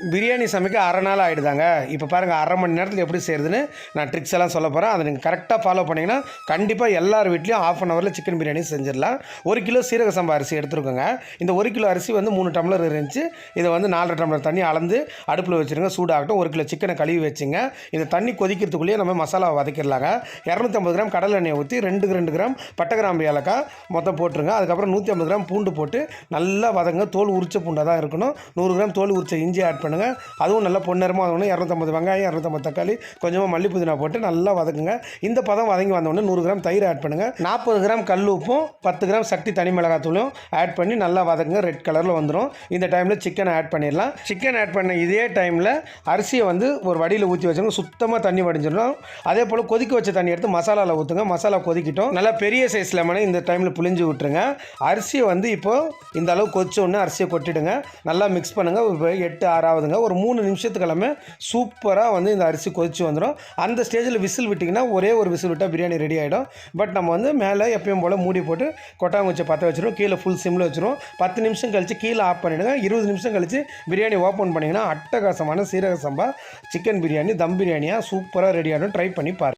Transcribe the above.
பிரியாணி சமைக்க அரை நாள் ஆகிடுதாங்க இப்போ பாருங்கள் அரை மணி நேரத்தில் எப்படி செய்கிறதுன்னு நான் ட்ரிக்ஸ் எல்லாம் சொல்ல போகிறேன் அதை நீங்கள் கரெக்டாக ஃபாலோ பண்ணிங்கன்னா கண்டிப்பாக எல்லார் வீட்லேயும் ஆஃப் அன் ஹவரில் சிக்கன் பிரியாணி செஞ்சிடலாம். ஒரு கிலோ சீரக சம்பா அரிசி எடுத்துருக்கோங்க. இந்த ஒரு கிலோ அரிசி வந்து மூணு டம்ளர் இருந்துச்சு. இதை வந்து நாலரை டம்ளர் தண்ணி அளந்து அடுப்பில் வச்சுருங்க. சூடாகட்டும். ஒரு கிலோ சிக்கனை கழுவி வச்சுங்க. இந்த தண்ணி கொதிக்கிறதுக்குள்ளேயே நம்ம மசாலாவை வதக்கிடலாங்க. இரநூத்தம்பது கிராம் கடல் எண்ணெய் ஊற்றி ரெண்டு ரெண்டு கிராம் பட்டை கிராம்பு ஏலக்காய் மொத்தம் போட்டுருங்க. அதுக்கப்புறம் நூற்றி ஐம்பது கிராம் பூண்டு போட்டு நல்லா வதங்க தோல் உரிச்ச பூண்டாக தான் இருக்கணும். நூறு கிராம் தோல் உரிச்ச இஞ்சி ஆட் பண்ணுங்கள் அதுவும் நல்லா பொன்னரமாக வதங்கணும் இரநூத்தம்பது வெங்காயம் இரநூத்தம்பது தக்காளி கொஞ்சமாக மல்லி புதினா போட்டு நல்லா வதக்குங்க. இந்த பதம் வதங்கி வந்தோடனே நூறு கிராம் தயிர் ஆட் பண்ணுங்கள் நாற்பது கிராம் கல் உப்பும் பத்து கிராம் சக்தி தனி மிளகாத்தூளும் ஆட் பண்ணி நல்லா வதக்குங்க. ரெட் கலரில் வந்துடும் இந்த டைமில் சிக்கனை ஆட் பண்ணிடலாம். சிக்கன் ஆட் பண்ண இதே டைமில் அரிசியை வந்து ஒரு வடியில் ஊற்றி வச்சுருங்க. சுத்தமாக தண்ணி வடிஞ்சிடும். அதே போல் கொதிக்க வச்ச தண்ணி எடுத்து மசாலாவில் ஊற்றுங்க மசாலா கொதிக்கிட்டோம். நல்லா பெரிய சைஸ் லெமனை இந்த டைமில் புளிஞ்சு விட்டுருங்க. அரிசியை வந்து இப்போது இந்த அளவு கொதிச்சோடனே அரிசியை கொட்டிடுங்க. நல்லா மிக்ஸ் பண்ணுங்கள் ஒரு எட்டு ஆகுதுங்க ஒரு மூணு நிமிஷத்துக்கெல்லாமே சூப்பராக வந்து இந்த அரிசி கொதிச்சு வந்துடும் அந்த ஸ்டேஜில் விசில் விட்டிங்கன்னா ஒரே ஒரு விசில் விட்டால் பிரியாணி ரெடி ஆகிடும் பட் நம்ம வந்து மேலே எப்பயும் போல் மூடி போட்டு கொட்டாங்குச்சி பற்ற வச்சிரும் கீழே ஃபுல் சிம்மில் வச்சிரும் பத்து நிமிஷம் கழித்து கீழே ஆஃப் பண்ணிவிடுங்க இருபது நிமிஷம் கழித்து பிரியாணி ஓப்பன் பண்ணிங்கன்னா அட்டகாசமான சீரக சம்பா சிக்கன் பிரியாணி தம் பிரியாணியாக சூப்பராக ரெடி ஆகிடும் ட்ரை பண்ணி பாருங்கள்